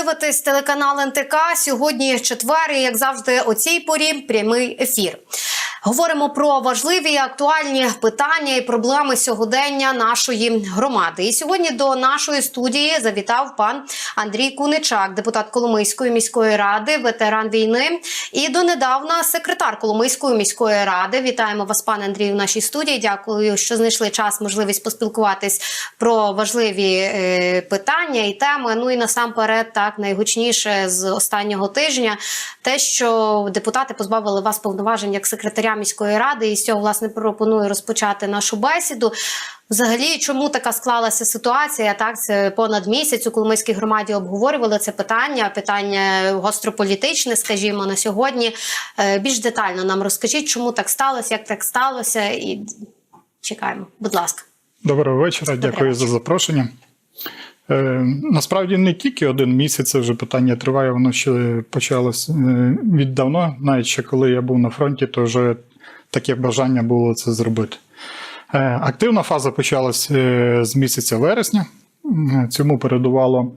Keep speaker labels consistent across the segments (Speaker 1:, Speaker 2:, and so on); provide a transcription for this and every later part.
Speaker 1: дивитесь телеканал НТК. Сьогодні четвер, і, як завжди, о цій порі прямий ефір. Говоримо про важливі актуальні питання і проблеми сьогодення нашої громади. І сьогодні до нашої студії завітав пан Андрій Куничак, депутат Коломийської міської ради, ветеран війни і донедавна секретар Коломийської міської ради. Вітаємо вас, пане Андрію, в нашій студії. Дякую, що знайшли час, можливість поспілкуватись про важливі е, питання і теми. Ну і насамперед, так найгучніше з останнього тижня, те, що депутати позбавили вас повноважень як секретаря міської ради, і з цього власне пропоную розпочати нашу бесіду. Взагалі, чому така склалася ситуація? Так, це понад місяць у Коломийській громаді обговорювали це питання, питання гострополітичне, скажімо, на сьогодні. Е, Більш детально нам розкажіть, чому так сталося, як так сталося, і чекаємо. Будь ласка.
Speaker 2: Доброго вечора,
Speaker 1: Добрий
Speaker 2: дякую
Speaker 1: вечір.
Speaker 2: за запрошення. Е, насправді не тільки один місяць, це вже питання триває, воно ще почалось е, віддавно. Навіть ще коли я був на фронті, то вже таке бажання було це зробити. Е, активна фаза почалась е, з місяця вересня. Цьому передувало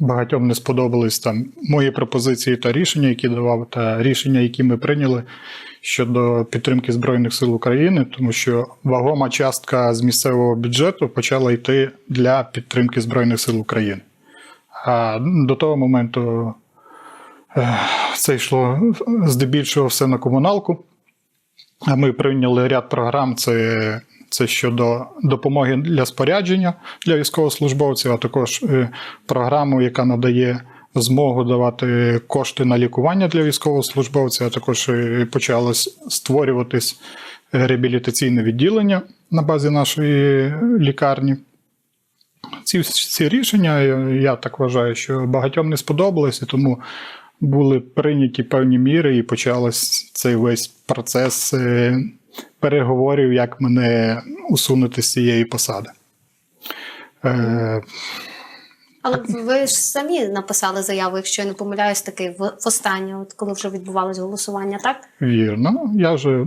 Speaker 2: багатьом не сподобались там мої пропозиції та рішення, які давав, та рішення, які ми прийняли щодо підтримки Збройних сил України, тому що вагома частка з місцевого бюджету почала йти для підтримки Збройних сил України. А до того моменту е, це йшло здебільшого все на комуналку. Ми прийняли ряд програм. Це, це щодо допомоги для спорядження для військовослужбовців, а також е, програму, яка надає змогу давати кошти на лікування для військовослужбовців, а також е, почалось створюватись реабілітаційне відділення на базі нашої лікарні. Ці всі рішення, я- так вважаю, що багатьом не сподобалися, тому були прийняті певні міри і почався цей весь процес е, переговорів, як мене усунути з цієї посади. Е,
Speaker 1: Але ви ж самі написали заяву, якщо я не помиляюсь, такий в востаннє, от коли вже відбувалось голосування, так?
Speaker 2: Вірно. Я вже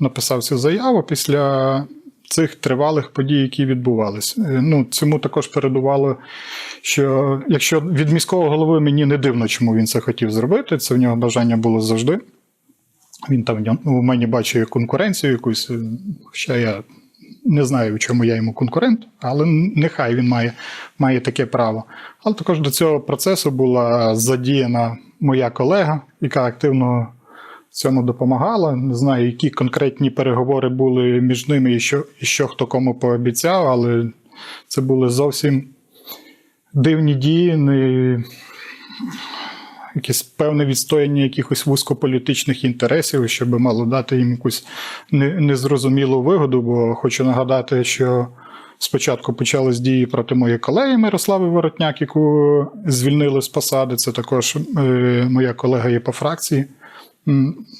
Speaker 2: написав цю заяву після цих тривалих подій, які відбувалися. Е, Ну, цьому також передувало, що якщо від міського голови мені не дивно, чому він це хотів зробити, це в нього бажання було завжди. Він там у мені бачив конкуренцію якусь, е, хоча я не знаю, в чому я йому конкурент, але нехай він має, має таке право. Але також до цього процесу була задіяна моя колега, яка активно цьому допомагала. Не знаю, які конкретні переговори були між ними і що, і що хто кому пообіцяв, але це були зовсім дивні дії, не якесь певне відстояння якихось вузькополітичних інтересів, щоб мало дати їм якусь не- незрозумілу вигоду. Бо хочу нагадати, що спочатку почались дії проти моєї колеги Мирослави Воротняк, яку звільнили з посади. Це також е, моя колега є по фракції.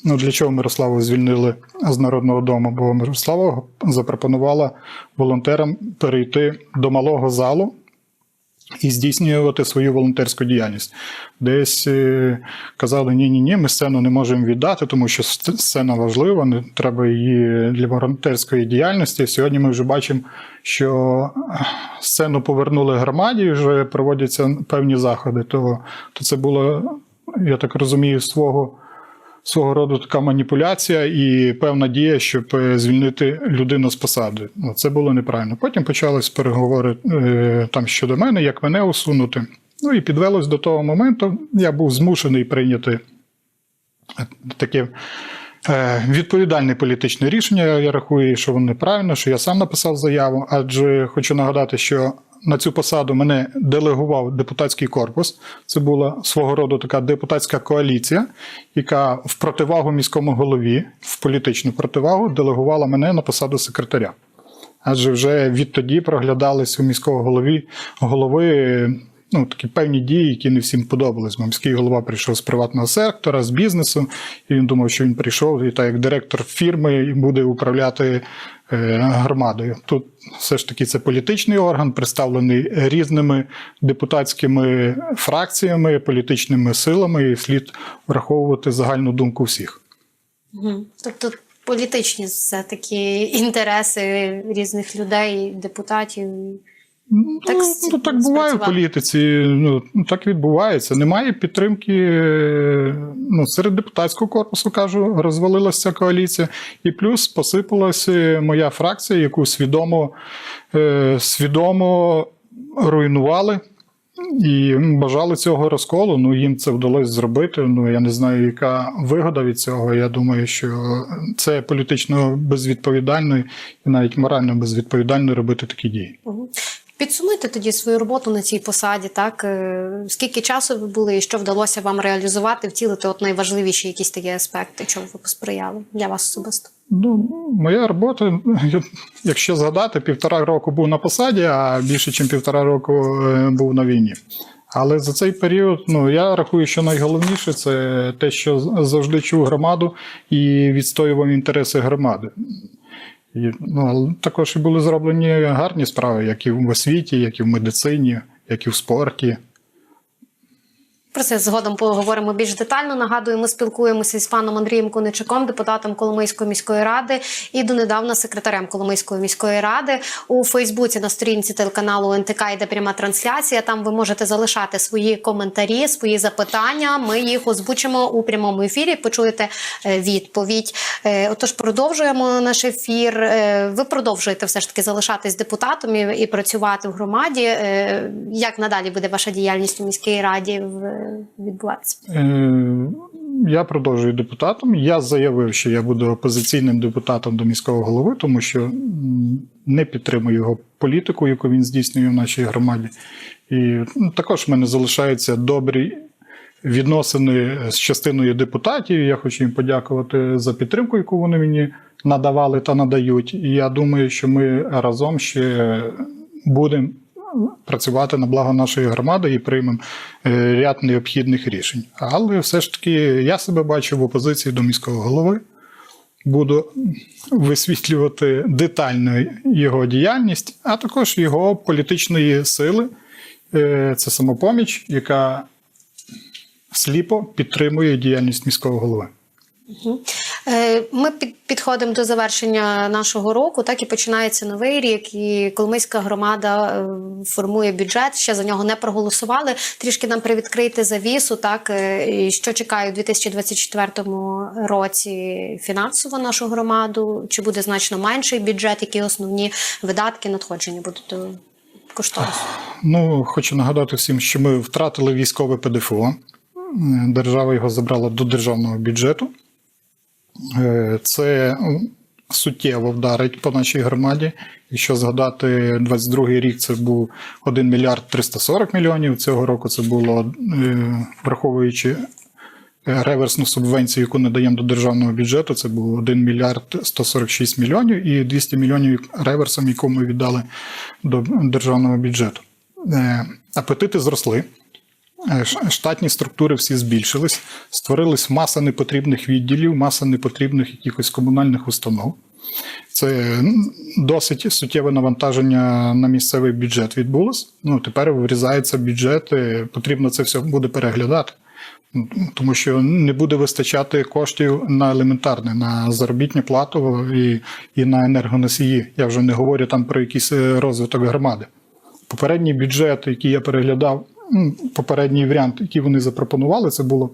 Speaker 2: Ну, для чого Мирославу звільнили з Народного дому? Бо Мирослава запропонувала волонтерам перейти до малого залу і здійснювати свою волонтерську діяльність. Десь е, казали: ні, ні, ми сцену не можемо віддати, тому що сцена важлива, не треба її для волонтерської діяльності. Сьогодні ми вже бачимо, що сцену повернули громаді, вже проводяться певні заходи. То, то це було, я так розумію, свого. Свого роду така маніпуляція і певна дія, щоб е, звільнити людину з посади. Ну, Це було неправильно. Потім почались переговори е, там щодо мене, як мене усунути. Ну і підвелось до того моменту. Я був змушений прийняти таке е, відповідальне політичне рішення. Я рахую, що воно неправильно, що я сам написав заяву, адже хочу нагадати, що на цю посаду мене делегував депутатський корпус. Це була свого роду така депутатська коаліція, яка в противагу міському голові, в політичну противагу, делегувала мене на посаду секретаря. Адже вже відтоді проглядались у міського голові голови ну, такі певні дії, які не всім подобались. Бо міський голова прийшов з приватного сектора, з бізнесу, і він думав, що він прийшов і так як директор фірми буде управляти е, громадою. Тут все ж таки це політичний орган, представлений різними депутатськими фракціями, політичними силами, і слід враховувати загальну думку всіх.
Speaker 1: Тобто політичні все такі інтереси різних людей, депутатів. Так,
Speaker 2: ну, ну, так буває в політиці. Ну, так відбувається. Немає підтримки е, ну, серед депутатського корпусу, кажу, розвалилася коаліція. І плюс посипалася моя фракція, яку свідомо, е, свідомо руйнували. І бажали цього розколу. Ну їм це вдалося зробити. Ну я не знаю, яка вигода від цього. Я думаю, що це політично безвідповідально і навіть морально безвідповідально робити такі дії.
Speaker 1: Підсумуйте тоді свою роботу на цій посаді, так Е, скільки часу ви були і що вдалося вам реалізувати, втілити от найважливіші якісь такі аспекти, чому ви посприяли для вас особисто?
Speaker 2: Ну, моя робота, якщо згадати, півтора року був на посаді, а більше, ніж півтора року е, був на війні. Але за цей період, ну я рахую, що найголовніше це те, що завжди чув громаду і відстоював інтереси громади. І, ну, також і були зроблені гарні справи, як і в освіті, як і в медицині, як і в спорті.
Speaker 1: Про це згодом поговоримо більш детально. Нагадую, ми спілкуємося з паном Андрієм Коничаком, депутатом Коломийської міської ради і донедавна секретарем Коломийської міської ради у Фейсбуці на сторінці телеканалу НТК йде пряма трансляція. Там ви можете залишати свої коментарі, свої запитання. Ми їх озвучимо у прямому ефірі. Почуєте е, відповідь. Е, Отож, продовжуємо наш ефір. Е, Ви продовжуєте все ж таки залишатись депутатом і, працювати в громаді. Як надалі буде ваша діяльність у міській раді відбуватися?
Speaker 2: Е, Я продовжую депутатом. Я заявив, що я буду опозиційним депутатом до міського голови, тому що не підтримую його політику, яку він здійснює в нашій громаді. І ну, також в мене залишаються добрі відносини з частиною депутатів. Я хочу їм подякувати за підтримку, яку вони мені надавали та надають. І я думаю, що ми разом ще будемо працювати на благо нашої громади і приймемо е, ряд необхідних рішень. Але все ж таки я себе бачу в опозиції до міського голови. Буду висвітлювати детально його діяльність, а також його політичної сили. Е, Це самопоміч, яка сліпо підтримує діяльність міського голови.
Speaker 1: Е, Ми під- підходимо до завершення нашого року, так і починається новий рік, і Коломийська громада е, формує бюджет. Ще за нього не проголосували. Трішки нам привідкрити завісу, так е, і що чекає у 2024 році фінансово нашу громаду. Чи буде значно менший бюджет? Які основні видатки надходження будуть до?
Speaker 2: Ну, хочу нагадати всім, що ми втратили військове ПДФО. Держава його забрала до державного бюджету. Е, Це суттєво вдарить по нашій громаді. Якщо згадати 22 рік, це був 1 мільярд 340 мільйонів. Цього року це було е, враховуючи е, реверсну субвенцію, яку не даємо до державного бюджету. Це був 1 мільярд 146 мільйонів і 200 мільйонів реверсом, яку ми віддали до державного бюджету. Апетити зросли. Е, Штатні структури всі збільшились, створилась маса непотрібних відділів, маса непотрібних якихось комунальних установ. Це досить суттєве навантаження на місцевий бюджет відбулось. Ну, тепер врізається бюджет, е, потрібно це все буде переглядати. Тому що не буде вистачати коштів на елементарне, на заробітну плату і, і на енергоносії. Я вже не говорю там про якийсь е, розвиток громади. Попередній бюджет, який я переглядав, попередній варіант, який вони запропонували, це було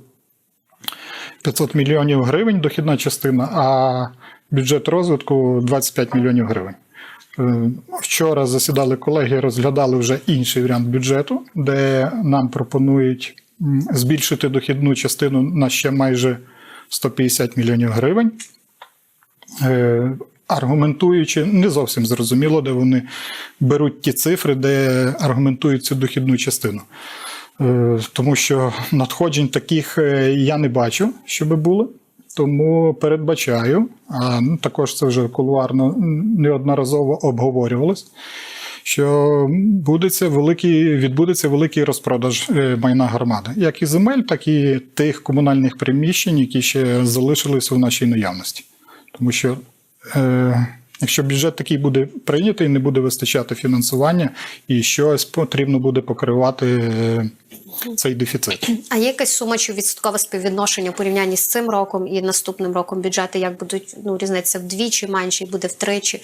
Speaker 2: 500 мільйонів гривень дохідна частина, а бюджет розвитку 25 мільйонів гривень. Е, Вчора засідали колеги, розглядали вже інший варіант бюджету, де нам пропонують збільшити дохідну частину на ще майже 150 мільйонів гривень. Аргументуючи, не зовсім зрозуміло, де вони беруть ті цифри, де аргументують цю дохідну частину. Е, Тому що надходжень таких е, я не бачу, щоб були. Тому передбачаю, а ну, також це вже кулуарно неодноразово обговорювалось, що будеться великий, відбудеться великий розпродаж е, майна громади, як і земель, так і тих комунальних приміщень, які ще залишились у нашій наявності. Тому що якщо бюджет такий буде прийнятий, не буде вистачати фінансування, і щось потрібно буде покривати е, цей дефіцит.
Speaker 1: А є якась сума чи відсоткове співвідношення у порівнянні з цим роком і наступним роком бюджети? Як будуть ну різниця вдвічі менше, буде втричі?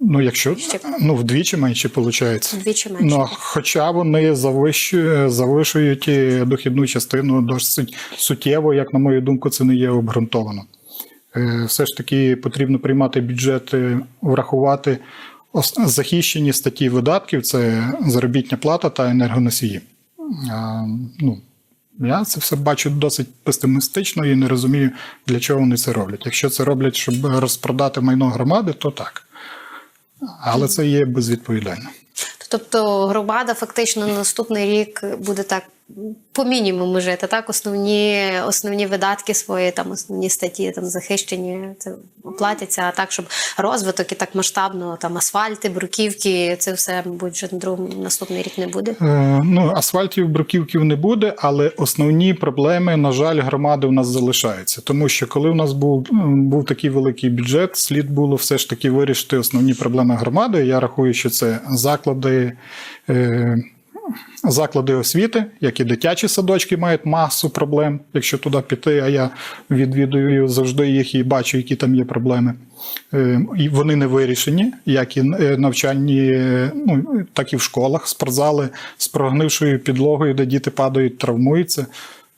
Speaker 2: Ну, якщо ну, вдвічі менше виходить.
Speaker 1: Вдвічі менше.
Speaker 2: Ну, хоча вони завищують, завишують е, дохідну частину досить суттєво, як на мою думку, це не є обґрунтовано. Е, Все ж таки потрібно приймати бюджет, е, врахувати захищені статті видатків це заробітня плата та енергоносії. Ну, я це все бачу досить песимістично і не розумію, для чого вони це роблять. Якщо це роблять, щоб розпродати майно громади, то так. Але це є безвідповідально.
Speaker 1: Тобто громада фактично на наступний рік буде так по мінімуму жити, так? Основні, основні видатки свої, там основні статті там захищені, це оплатяться, а так, щоб розвиток і так масштабно, там асфальти, бруківки, це все, мабуть, вже на другому наступний рік не буде.
Speaker 2: Е, ну, асфальтів, бруківків не буде, але основні проблеми, на жаль, громади у нас залишаються. Тому що коли у нас був, був такий великий бюджет, слід було все ж таки вирішити основні проблеми громади. Я рахую, що це заклади. Е, Заклади освіти, як і дитячі садочки, мають масу проблем, якщо туди піти, а я відвідую завжди їх і бачу, які там є проблеми. Е, І вони не вирішені, як і е, навчальні, е, ну, так і в школах, спортзали з прогнившою підлогою, де діти падають, травмуються.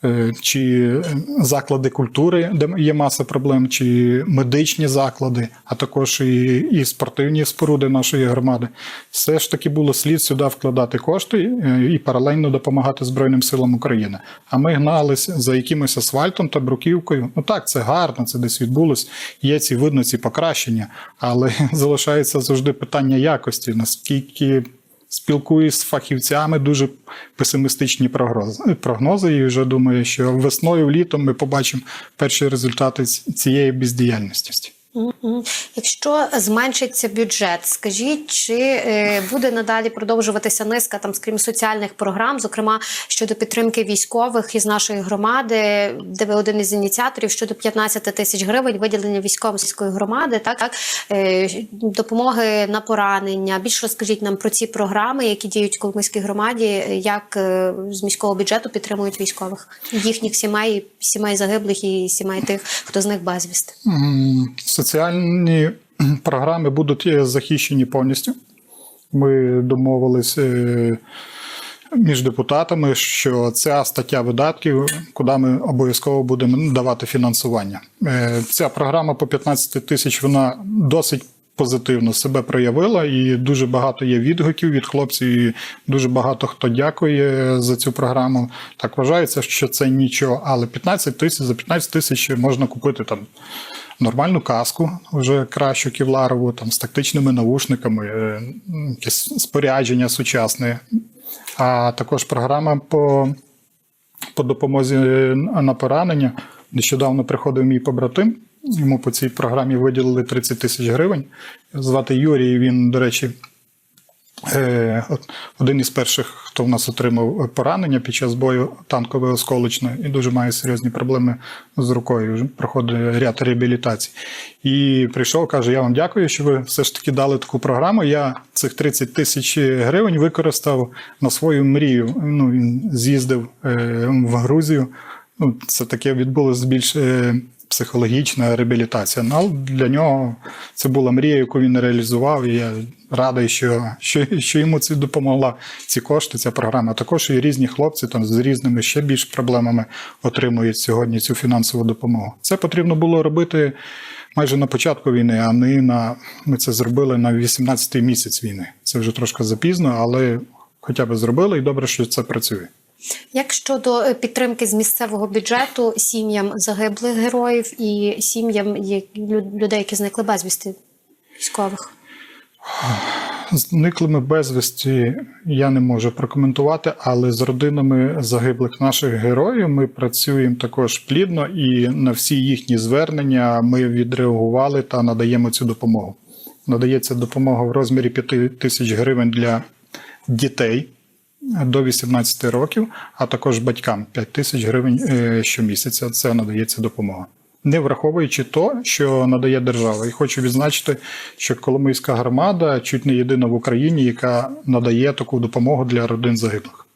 Speaker 2: Е, Чи е, заклади культури, де є маса проблем, чи медичні заклади, а також і, і спортивні споруди нашої громади. Все ж таки було слід сюди вкладати кошти е, і паралельно допомагати Збройним силам України. А ми гналися за якимось асфальтом та бруківкою. Ну так, це гарно, це десь відбулось. Є ці видно ці покращення, але залишається завжди питання якості, наскільки. Спілкуюсь з фахівцями, дуже песимістичні прогнози. І вже думаю, що весною, літом ми побачимо перші результати цієї бездіяльності.
Speaker 1: Якщо зменшиться бюджет, скажіть, чи е, буде надалі продовжуватися низка там, скрім соціальних програм, зокрема щодо підтримки військових із нашої громади, де ви один із ініціаторів щодо 15 тисяч гривень виділення військової сільської громади, так, так е, допомоги на поранення. Більше розкажіть нам про ці програми, які діють в Коломийській громаді, як е, з міського бюджету підтримують військових, їхніх сімей, сімей загиблих і сімей тих, хто з них безвісти.
Speaker 2: Соціальні програми будуть е, захищені повністю. Ми домовились е, між депутатами, що ця стаття видатків, куди ми обов'язково будемо давати фінансування. Е, Ця програма по 15 тисяч вона досить. Позитивно себе проявила, і дуже багато є відгуків від хлопців. і Дуже багато хто дякує за цю програму. Так вважається, що це нічого, але 15 тисяч за 15 тисяч можна купити там нормальну каску, вже кращу кевларову, там з тактичними навушниками, е, якесь спорядження сучасне. А також програма по, по допомозі на поранення. Нещодавно приходив мій побратим. Йому по цій програмі виділили 30 тисяч гривень. Звати Юрій. Він, до речі, Е, один із перших, хто в нас отримав поранення під час бою танкове осколочне і дуже має серйозні проблеми з рукою. Проходить ряд реабілітацій. І прийшов, каже: Я вам дякую, що ви все ж таки дали таку програму. Я цих 30 тисяч гривень використав на свою мрію. Ну, він з'їздив е, в Грузію. Ну, це таке відбулося більш е, психологічна реабілітація. Ну, але для нього це була мрія, яку він реалізував. І я радий, що, що, що йому це допомогла ці кошти, ця програма. Також і різні хлопці там з різними ще більш проблемами отримують сьогодні цю фінансову допомогу. Це потрібно було робити майже на початку війни, а не на ми це зробили на 18-й місяць війни. Це вже трошки запізно, але хоча б зробили, і добре, що це працює.
Speaker 1: Як щодо е, підтримки з місцевого бюджету сім'ям загиблих героїв і сім'ям людей, які зникли безвісти військових?
Speaker 2: Зниклими безвісті я не можу прокоментувати, але з родинами загиблих наших героїв ми працюємо також плідно і на всі їхні звернення ми відреагували та надаємо цю допомогу. Надається допомога в розмірі 5 тисяч гривень для дітей до 18 років, а також батькам 5 тисяч гривень е, щомісяця. Це надається допомога. Не враховуючи то, що надає держава. І хочу відзначити, що Коломийська громада чуть не єдина в Україні, яка надає таку допомогу для родин загиблих.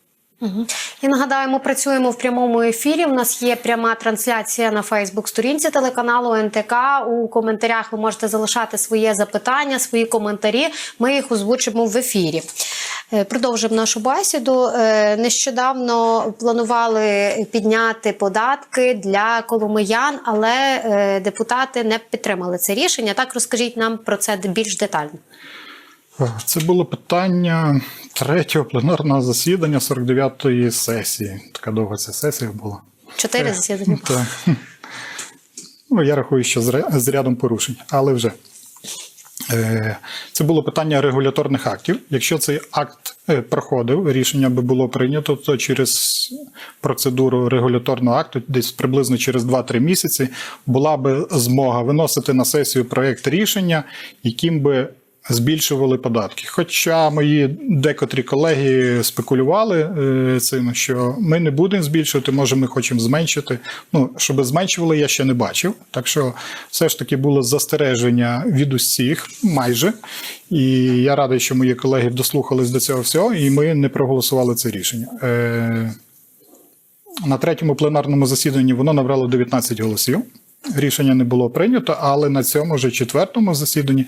Speaker 1: Мгм. І нагадаю, ми працюємо в прямому ефірі. У нас є пряма трансляція на Фейсбук-сторінці телеканалу НТК. У коментарях ви можете залишати своє запитання, свої коментарі. Ми їх озвучимо в ефірі. Е, Продовжимо нашу бесіду. Е, Нещодавно планували підняти податки для коломиян, але е, депутати не підтримали це рішення. Так розкажіть нам про це більш детально.
Speaker 2: Це було питання третього пленарного засідання 49-ї сесії. Така довга ця сесія була.
Speaker 1: Чотири засідання.
Speaker 2: Так. Ну, я рахую, що з рядом порушень, але вже. Е, Це було питання регуляторних актів. Якщо цей акт е, проходив, рішення би було прийнято, то через процедуру регуляторного акту, десь приблизно через 2-3 місяці, була би змога виносити на сесію проєкт рішення, яким би збільшували податки. Хоча мої декотрі колеги спекулювали е, цим, що ми не будемо збільшувати, може, ми хочемо зменшити. Ну, щоб зменшували, я ще не бачив. Так що все ж таки було застереження від усіх майже. І я радий, що мої колеги дослухались до цього всього, і ми не проголосували це рішення. Е, на третьому пленарному засіданні воно набрало 19 голосів. Рішення не було прийнято, але на цьому вже четвертому засіданні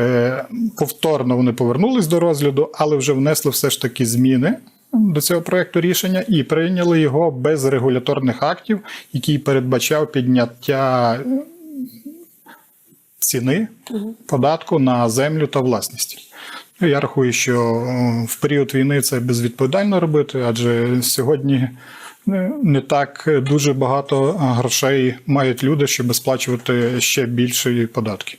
Speaker 2: е, повторно вони повернулись до розгляду, але вже внесли все ж таки зміни до цього проекту рішення і прийняли його без регуляторних актів, який передбачав підняття е, ціни податку на землю та власність. Ну, Я рахую, що е, в період війни це безвідповідально робити, адже сьогодні не- так дуже багато грошей мають люди, щоб сплачувати ще більші податки.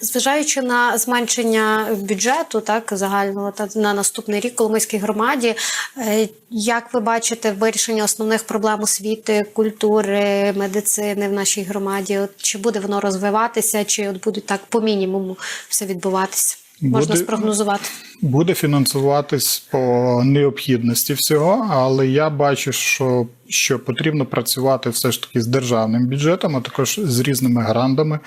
Speaker 1: Зважаючи на зменшення бюджету, так загального та на наступний рік Коломийській громаді, е, як ви бачите вирішення основних проблем освіти, культури, медицини в нашій громаді? От чи буде воно розвиватися, чи от будуть так по мінімуму все відбуватися? Можна
Speaker 2: Буде-
Speaker 1: спрогнозувати.
Speaker 2: Буде фінансуватись по необхідності всього, але я бачу, що, що потрібно працювати все ж таки з державним бюджетом, а також з різними грандами,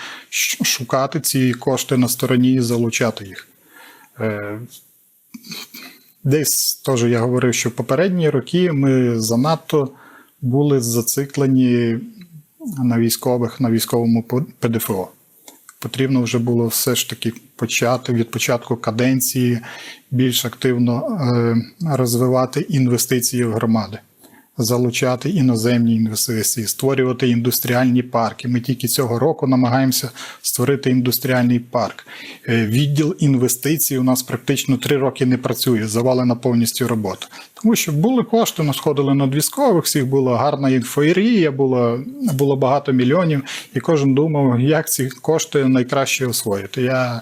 Speaker 2: шукати ці кошти на стороні і залучати їх. Е, Десь теж я говорив, що в попередні роки ми занадто були зациклені на військових, на військовому ПДФО. Потрібно вже було все ж таки почати від початку каденції більш активно е, розвивати інвестиції в громади, залучати іноземні інвестиції, створювати індустріальні парки. Ми тільки цього року намагаємося створити індустріальний парк. Е, Відділ інвестицій у нас практично три роки не працює, завалена повністю робота. Тому що були кошти, насходили над військових, всіх була гарна інфоєрія, було, було багато мільйонів, і кожен думав, як ці кошти найкраще освоїти. Я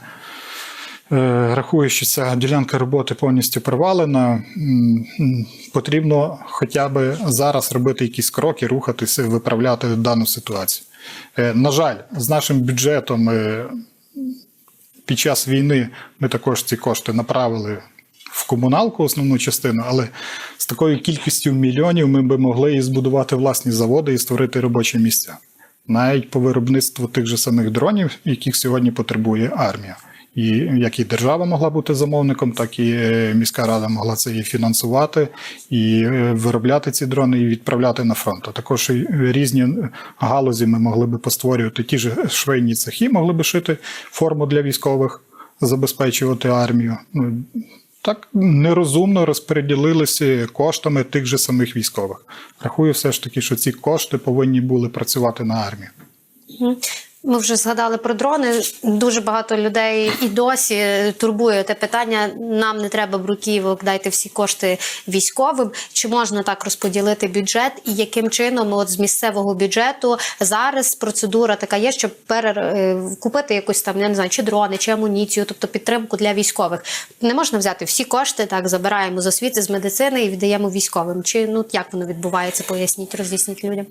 Speaker 2: е, рахую, що ця ділянка роботи повністю провалена. Потрібно хоча б зараз робити якісь кроки, рухатися, виправляти дану ситуацію. Е, На жаль, з нашим бюджетом е, під час війни ми також ці кошти направили в комуналку, основну частину, але з такою кількістю мільйонів ми би могли і збудувати власні заводи і створити робочі місця. Навіть по виробництву тих же самих дронів, яких сьогодні потребує армія. І як і держава могла бути замовником, так і е, міська рада могла це і фінансувати, і е, виробляти ці дрони і відправляти на фронт. А також різні галузі ми могли би постворювати ті ж швейні цехи, могли би шити форму для військових, забезпечувати армію. Ну, так нерозумно розподілилися коштами тих же самих військових. Рахую, все ж таки, що ці кошти повинні були працювати на армію.
Speaker 1: Ми вже згадали про дрони. Дуже багато людей і досі турбує те питання. Нам не треба бруківок, дайте всі кошти військовим. Чи можна так розподілити бюджет? І яким чином от з місцевого бюджету зараз процедура така є, щоб перер... е, купити якусь там, я не знаю, чи дрони, чи амуніцію, тобто підтримку для військових. Не можна взяти всі кошти, так забираємо з освіти, з медицини і віддаємо військовим. Чи ну як воно відбувається? Поясніть, роз'ясніть людям.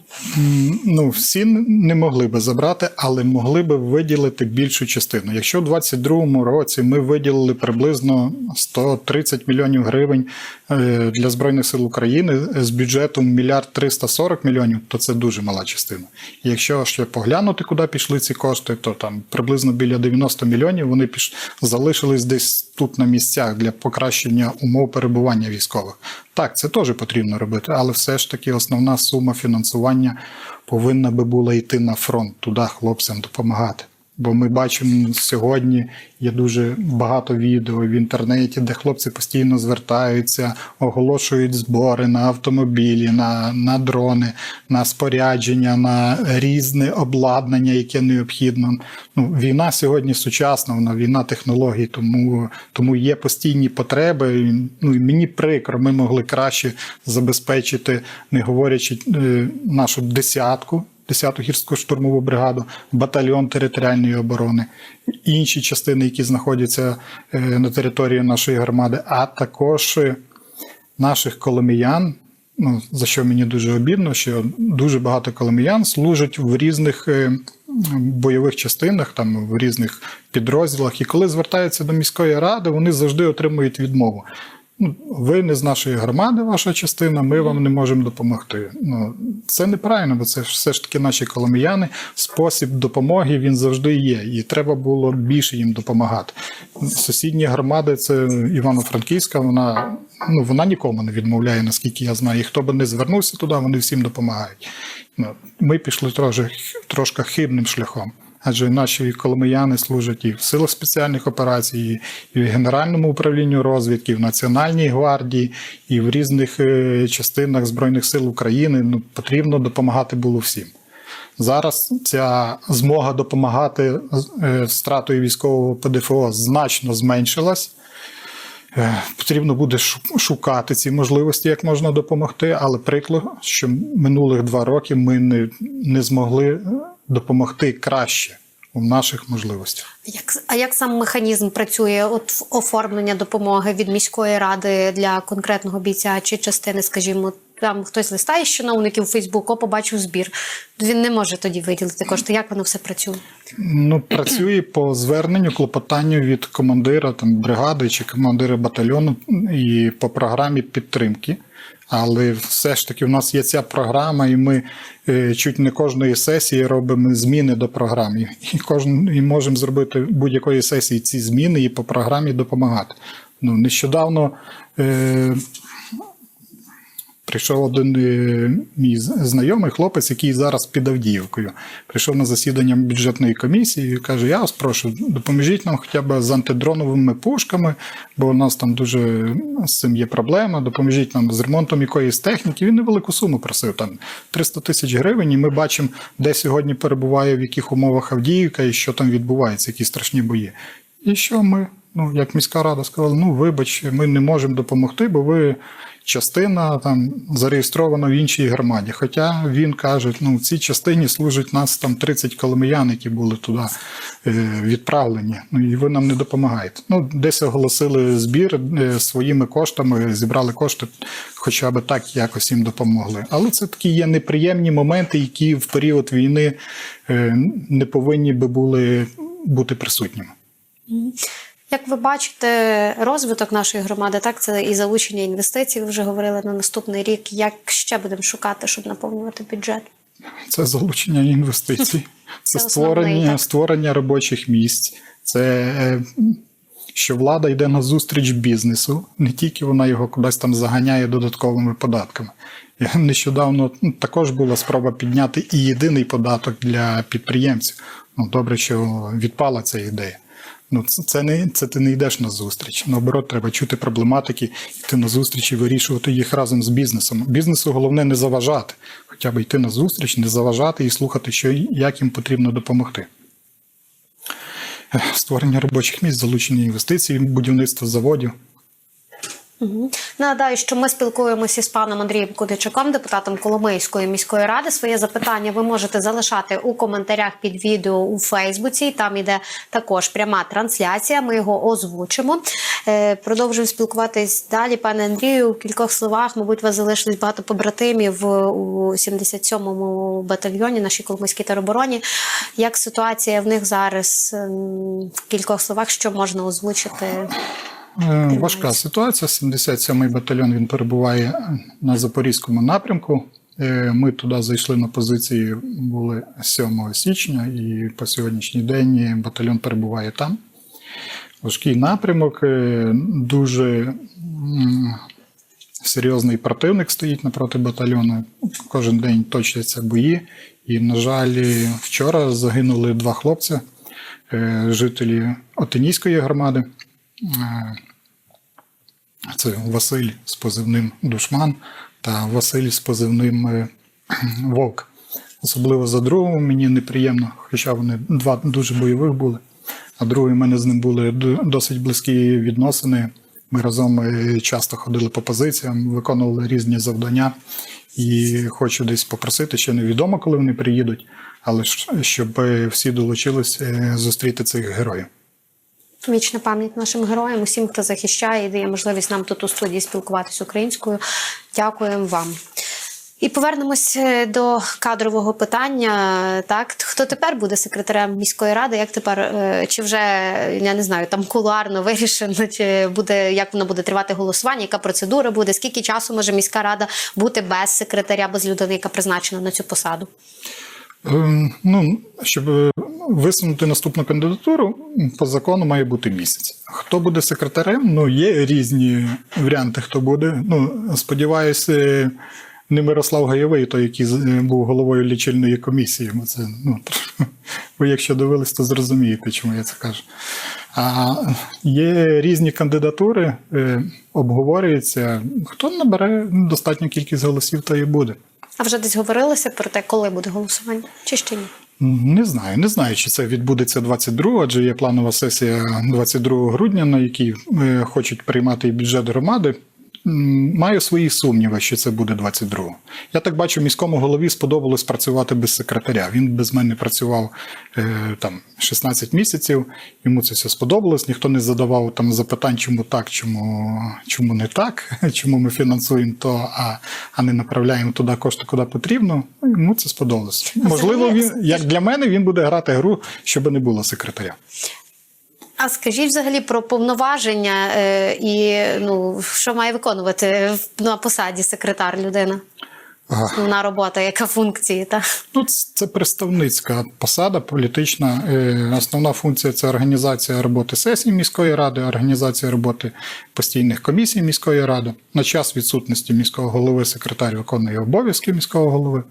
Speaker 2: Ну, всі не могли би забрати, але але могли би виділити більшу частину. Якщо в 2022 році ми виділили приблизно 130 мільйонів гривень е, для Збройних сил України з бюджетом мільярд 340 мільйонів, то це дуже мала частина. Якщо ще поглянути, куди пішли ці кошти, то там приблизно біля 90 мільйонів вони піш... залишились десь тут на місцях для покращення умов перебування військових. Так, це теж потрібно робити, але все ж таки основна сума фінансування повинна би була йти на фронт, туди хлопцям допомагати. Бо ми бачимо сьогодні є дуже багато відео в інтернеті, де хлопці постійно звертаються, оголошують збори на автомобілі, на, на дрони, на спорядження, на різне обладнання, яке необхідно. Ну, війна сьогодні сучасна, вона війна технологій, тому, тому є постійні потреби. Ну, і мені прикро, ми могли краще забезпечити, не говорячи е, нашу десятку. 10-ту гірську штурмову бригаду, батальйон територіальної оборони, інші частини, які знаходяться е, на території нашої громади, а також е, наших коломіян. Ну, за що мені дуже обідно, що дуже багато коломіян служать в різних е, бойових частинах, там в різних підрозділах. І коли звертаються до міської ради, вони завжди отримують відмову. Ну, ви не з нашої громади, ваша частина, ми вам не можемо допомогти. Ну, це неправильно, бо це все ж таки наші коломіяни. Спосіб допомоги він завжди є, і треба було більше їм допомагати. Сусідні громади, це Івано-Франківська, вона, ну, вона нікому не відмовляє, наскільки я знаю. І хто би не звернувся туди, вони всім допомагають. Ну, ми пішли трошки, трошки хибним шляхом. Адже наші коломияни служать і в силах спеціальних операцій, і в Генеральному управлінню розвідки, і в Національній гвардії, і в різних е, частинах Збройних сил України. Ну, потрібно допомагати було всім. Зараз ця змога допомагати е, з втратою військового ПДФО значно зменшилась. Е, Потрібно буде шукати ці можливості, як можна допомогти, але приклад, що минулих два роки ми не, не змогли допомогти краще у наших можливостях.
Speaker 1: Як, а як сам механізм працює? От оформлення допомоги від міської ради для конкретного бійця чи частини, скажімо, там хтось листає з чиновників у Фейсбук, о, побачив збір. Він не може тоді виділити кошти. Як воно все працює?
Speaker 2: Ну, працює по зверненню, клопотанню від командира там, бригади чи командира батальйону і по програмі підтримки. Але все ж таки в нас є ця програма, і ми е, чуть не кожної сесії робимо зміни до програми. І, кожен, і можемо зробити будь-якої сесії ці зміни і по програмі допомагати. Ну, нещодавно е, прийшов один е, мій знайомий хлопець, який зараз під Авдіївкою. Прийшов на засідання бюджетної комісії і каже: Я вас прошу, допоможіть нам хоча б з антидроновими пушками, бо у нас там дуже з цим є проблема. Допоможіть нам з ремонтом якоїсь техніки. Він невелику суму просив, там 300 тисяч гривень, і ми бачимо, де сьогодні перебуває, в яких умовах Авдіївка і що там відбувається, які страшні бої. І що ми, ну як міська рада сказала, ну вибач, ми не можемо допомогти, бо ви частина там зареєстрована в іншій громаді. Хоча він каже, ну в цій частині служить нас там 30 коломиян, які були туди е, відправлені. Ну і ви нам не допомагаєте. Ну, десь оголосили збір е, своїми коштами, зібрали кошти, хоча б так якось їм допомогли. Але це такі є неприємні моменти, які в період війни е, не повинні би були бути присутніми.
Speaker 1: Як ви бачите, розвиток нашої громади, так це і залучення інвестицій. Ви вже говорили на наступний рік. Як ще будемо шукати, щоб наповнювати бюджет?
Speaker 2: Це залучення інвестицій, це,
Speaker 1: Це
Speaker 2: створення,
Speaker 1: так.
Speaker 2: створення робочих місць, це е, що влада йде на зустріч бізнесу, не тільки вона його кудись там заганяє додатковими податками. Нещодавно ну, також була спроба підняти і єдиний податок для підприємців. Ну, добре, що відпала ця ідея. Ну, це, не це ти не йдеш на зустріч. Наоборот, треба чути проблематики, йти на зустріч і вирішувати їх разом з бізнесом. Бізнесу головне не заважати, хоча б йти на зустріч, не заважати і слухати, що як їм потрібно допомогти. Створення робочих місць, залучення інвестицій, будівництво заводів.
Speaker 1: Нагадаю, що ми спілкуємося з паном Андрієм Кудичаком, депутатом Коломийської міської ради. Своє запитання ви можете залишати у коментарях під відео у Фейсбуці. Там іде також пряма трансляція. Ми його озвучимо. Е, Продовжуємо спілкуватись далі. Пане Андрію, в кількох словах, мабуть, вас залишилось багато побратимів е, у 77-му батальйоні нашій Коломийській теробороні. Як ситуація в них зараз? Ем, В кількох словах, що можна озвучити?
Speaker 2: Е, Важка ситуація. 77-й батальйон він перебуває на Запорізькому напрямку. Е, Ми туди зайшли на позиції були 7 січня, і по сьогоднішній день батальйон перебуває там. Важкий напрямок, е, дуже серйозний противник стоїть напроти батальйону. Кожен день точаться бої. І, на жаль, вчора загинули два хлопці, жителі Отинійської громади. Е, Це Василь з позивним Душман та Василь з позивним е, Вовк. Особливо за другого мені неприємно, хоча вони два дуже бойових були. А другий в мене з ним були досить близькі відносини. Ми разом е, часто ходили по позиціям, виконували різні завдання. І хочу десь попросити, ще невідомо, коли вони приїдуть, але щоб всі долучились зустріти цих героїв.
Speaker 1: Вічна пам'ять нашим героям, усім, хто захищає і дає можливість нам тут у студії спілкуватися українською. Дякуємо вам. І повернемось е, до кадрового питання. Так, хто тепер буде секретарем міської ради? Як тепер е, чи вже я не знаю, там кулуарно вирішено, чи буде як воно буде тривати голосування? Яка процедура буде? Скільки часу може міська рада бути без секретаря, без людини, яка призначена на цю посаду?
Speaker 2: Ем, Ну, щоб е, висунути наступну кандидатуру, по закону має бути місяць. Хто буде секретарем? Ну, є різні варіанти, хто буде. Ну, сподіваюся, е, не Мирослав Гайовий, той, який е, був головою лічильної комісії. Це, ну, ви якщо дивились, то зрозумієте, чому я це кажу. А є різні кандидатури, обговорюються. Хто набере достатню кількість голосів, то і буде.
Speaker 1: А вже десь говорилися про те, коли буде голосування, чи ще ні?
Speaker 2: Не знаю, не знаю, чи це відбудеться 22, адже є планова сесія 22 грудня, на якій е, хочуть приймати і бюджет громади. Маю свої сумніви, що це буде 22. Я так бачу, міському голові сподобалось працювати без секретаря. Він без мене працював е, там 16 місяців. Йому це все сподобалось. Ніхто не задавав там запитань, чому так, чому, чому не так, чому ми фінансуємо то, а, а не направляємо туди кошти, куди потрібно. Йому це сподобалось. Можливо, він як для мене він буде грати гру, щоб не було секретаря.
Speaker 1: А скажіть взагалі про повноваження е, і ну що має виконувати на посаді секретар людина? Основна робота, яка функції? Та
Speaker 2: Ну, це представницька посада політична. Е, Основна функція це організація роботи сесій міської ради, організація роботи постійних комісій міської ради. На час відсутності міського голови секретар виконує обов'язки міського голови.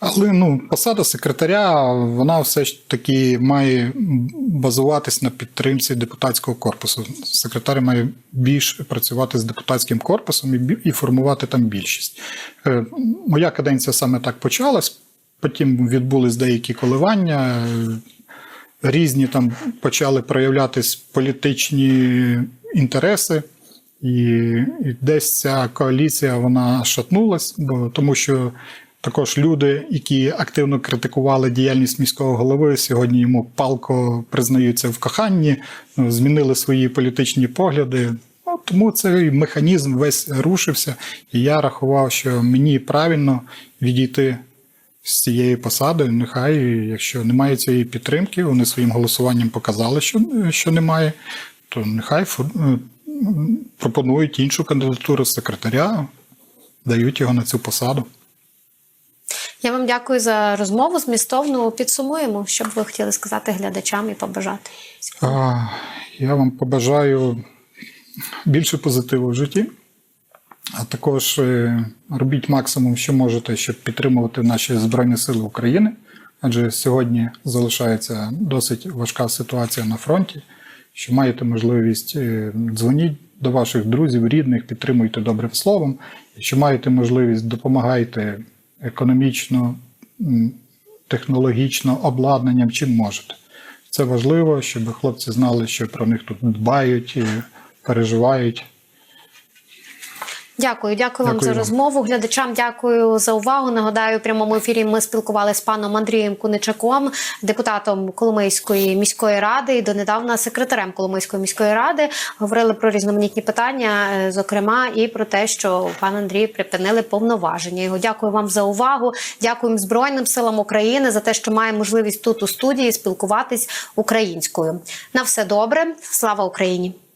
Speaker 2: Але ну, посада секретаря, вона все ж таки має базуватись на підтримці депутатського корпусу. Секретар має більш працювати з депутатським корпусом і, формувати там більшість. Е, Моя каденція саме так почалась. Потім відбулись деякі коливання. Різні там почали проявлятись політичні інтереси. І, і десь ця коаліція вона шатнулась, бо тому що також люди, які активно критикували діяльність міського голови, сьогодні йому палко признаються в коханні, ну, змінили свої політичні погляди. Ну, тому цей механізм весь рушився, і я рахував, що мені правильно відійти з цієї посади. Нехай, якщо немає цієї підтримки, вони своїм голосуванням показали, що, що немає, то нехай е, пропонують іншу кандидатуру секретаря, дають його на цю посаду.
Speaker 1: Я вам дякую за розмову. Змістовну підсумуємо, що б ви хотіли сказати глядачам і побажати.
Speaker 2: А, Я вам побажаю більше позитиву в житті, а також е, робіть максимум, що можете, щоб підтримувати наші Збройні Сили України. Адже сьогодні залишається досить важка ситуація на фронті. Що маєте можливість, е, дзвоніть до ваших друзів, рідних, підтримуйте добрим словом. Якщо маєте можливість, допомагайте економічно, технологічно, обладнанням, чим можете. Це важливо, щоб хлопці знали, що про них тут дбають, і переживають.
Speaker 1: Дякую, дякую вам
Speaker 2: Дякую
Speaker 1: за розмову. Глядачам дякую за увагу. Нагадаю, в прямому ефірі ми спілкувалися з паном Андрієм Куничаком, депутатом Коломийської міської ради і донедавна секретарем Коломийської міської ради. Говорили про різноманітні питання, е, зокрема, і про те, що пан Андрій припинили повноваження. Його дякую вам за увагу. Дякуємо Збройним силам України за те, що має можливість тут у студії спілкуватись українською. На все добре. Слава Україні!